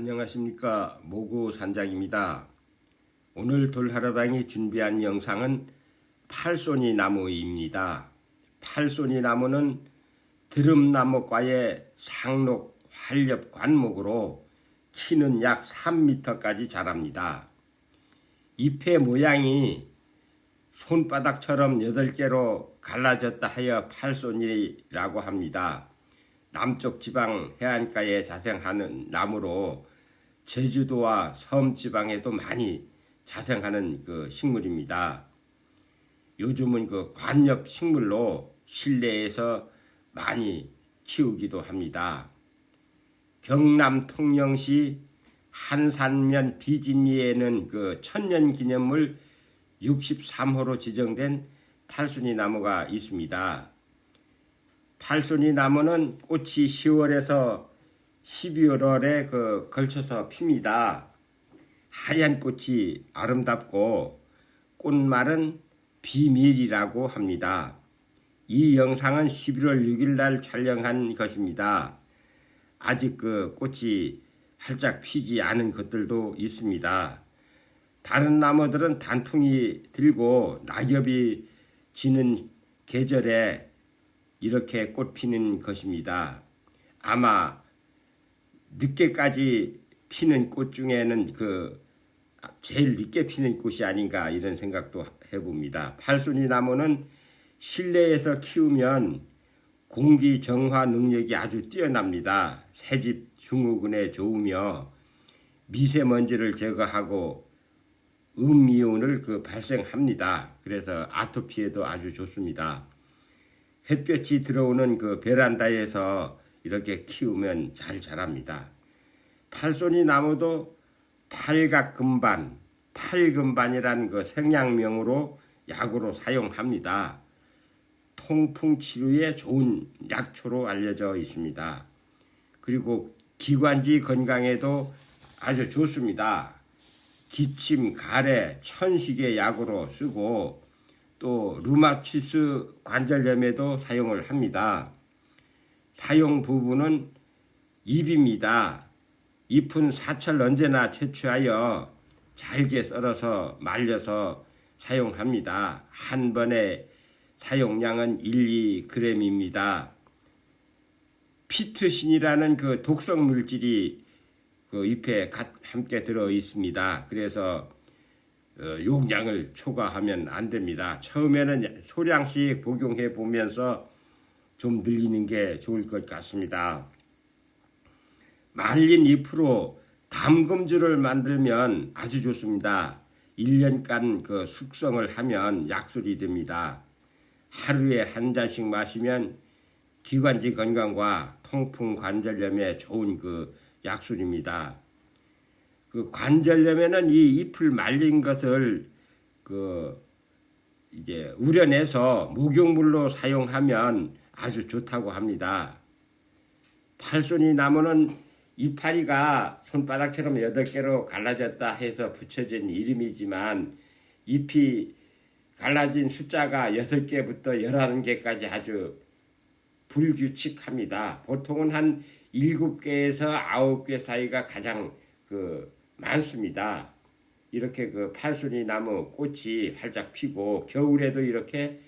안녕하십니까 모구 산장입니다. 오늘 돌하루방이 준비한 영상은 팔손이 나무입니다. 팔손이 나무는 드름나무과의 상록 활렵 관목으로 키는 약 3m까지 자랍니다. 잎의 모양이 손바닥처럼 8개로 갈라졌다 하여 팔손이라고 합니다. 남쪽 지방 해안가에 자생하는 나무로 제주도와 섬 지방에도 많이 자생하는 그 식물입니다. 요즘은 그 관엽 식물로 실내에서 많이 키우기도 합니다. 경남 통영시 한산면 비진리에는 그 천년 기념물 63호로 지정된 팔순이 나무가 있습니다. 팔순이 나무는 꽃이 10월에서 12월에 그 걸쳐서 핍니다. 하얀 꽃이 아름답고 꽃말은 비밀이라고 합니다. 이 영상은 11월 6일 날 촬영한 것입니다. 아직 그 꽃이 활짝 피지 않은 것들도 있습니다. 다른 나무들은 단풍이 들고 낙엽이 지는 계절에 이렇게 꽃 피는 것입니다. 아마 늦게까지 피는 꽃 중에는 그 제일 늦게 피는 꽃이 아닌가 이런 생각도 해봅니다. 팔순이 나무는 실내에서 키우면 공기 정화 능력이 아주 뛰어납니다. 새집 증후군에 좋으며 미세먼지를 제거하고 음이온을 그 발생합니다. 그래서 아토피에도 아주 좋습니다. 햇볕이 들어오는 그 베란다에서 이렇게 키우면 잘 자랍니다. 팔손이 나무도 팔각금반, 팔금반이라는 그 생약명으로 약으로 사용합니다. 통풍 치료에 좋은 약초로 알려져 있습니다. 그리고 기관지 건강에도 아주 좋습니다. 기침, 가래, 천식의 약으로 쓰고 또 루마티스 관절염에도 사용을 합니다. 사용 부분은 잎입니다. 잎은 사철 언제나 채취하여 잘게 썰어서 말려서 사용합니다. 한 번에 사용량은 1, 2g입니다. 피트신이라는 그 독성 물질이 그 잎에 함께 들어 있습니다. 그래서 어, 용량을 초과하면 안 됩니다. 처음에는 소량씩 복용해 보면서 좀 늘리는 게 좋을 것 같습니다. 말린 잎으로 담금주를 만들면 아주 좋습니다. 1년간 그 숙성을 하면 약술이 됩니다. 하루에 한 잔씩 마시면 기관지 건강과 통풍 관절염에 좋은 그 약술입니다. 그 관절염에는 이 잎을 말린 것을 그 이제 우려내서 목욕물로 사용하면 아주 좋다고 합니다. 팔손이 나무는 이파리가 손바닥처럼 여덟 개로 갈라졌다 해서 붙여진 이름이지만 잎이 갈라진 숫자가 여섯 개부터 열한 개까지 아주 불규칙합니다. 보통은 한 일곱 개에서 아홉 개 사이가 가장 그 많습니다. 이렇게 그 팔순이 나무 꽃이 활짝 피고 겨울에도 이렇게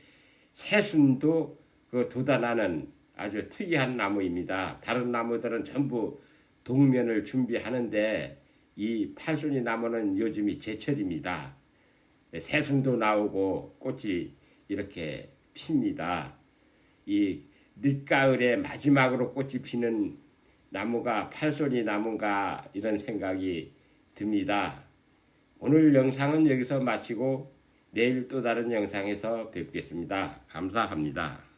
새순도 그 돋아나는 아주 특이한 나무입니다. 다른 나무들은 전부 동면을 준비하는데 이 팔순이 나무는 요즘이 제철입니다. 새순도 나오고 꽃이 이렇게 핍니다. 이 늦가을에 마지막으로 꽃이 피는 나무가 팔손이 나무가 이런 생각이 듭니다. 오늘 영상은 여기서 마치고 내일 또 다른 영상에서 뵙겠습니다. 감사합니다.